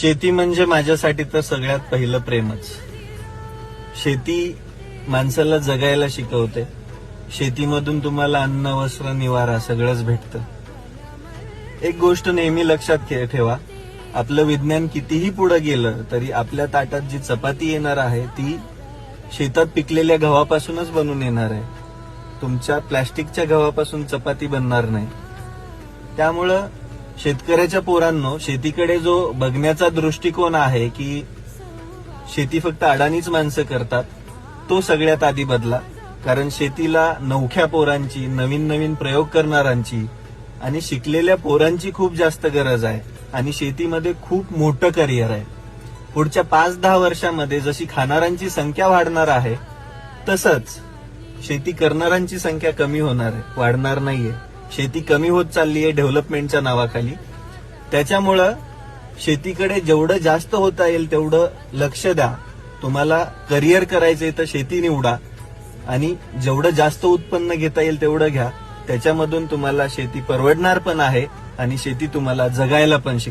शेती म्हणजे माझ्यासाठी तर सगळ्यात पहिलं प्रेमच. शेती माणसाला जगायला शिकवते. शेतीमधून तुम्हाला अन्न वस्त्र निवारा सगळंच भेटतं. एक गोष्ट नेहमी लक्षात ठे- ठेवा. आपलं विज्ञान कितीही पुढे गेलं तरी आपल्या ताटात जी चपाती येणार आहे ती शेतात पिकलेल्या गव्हापासूनच बनून येणार आहे. तुमच्या प्लॅस्टिकच्या गव्हापासून चपाती बनणार नाही. त्यामुळं शेतकऱ्याच्या पोरांनो शेतीकडे जो बघण्याचा दृष्टिकोन आहे की शेती फक्त अडाणीच माणसं करतात तो सगळ्यात आधी बदला. कारण शेतीला नवख्या पोरांची नवीन नवीन प्रयोग करणाऱ्यांची आणि शिकलेल्या पोरांची खूप जास्त गरज आहे. आणि शेतीमध्ये खूप मोठं करिअर आहे. पुढच्या पाच दहा वर्षामध्ये जशी खाणाऱ्यांची संख्या वाढणार आहे तसंच शेती करणाऱ्यांची संख्या कमी होणार आहे वाढणार नाहीये. शेती कमी होत चालली आहे डेव्हलपमेंटच्या नावाखाली. त्याच्यामुळं शेतीकडे जेवढं जास्त होता येईल तेवढं लक्ष द्या. तुम्हाला करिअर करायचंय तर शेती निवडा. आणि जेवढं जास्त उत्पन्न घेता येईल तेवढं घ्या. त्याच्यामधून तुम्हाला शेती परवडणार पण आहे आणि शेती तुम्हाला जगायला पण शिक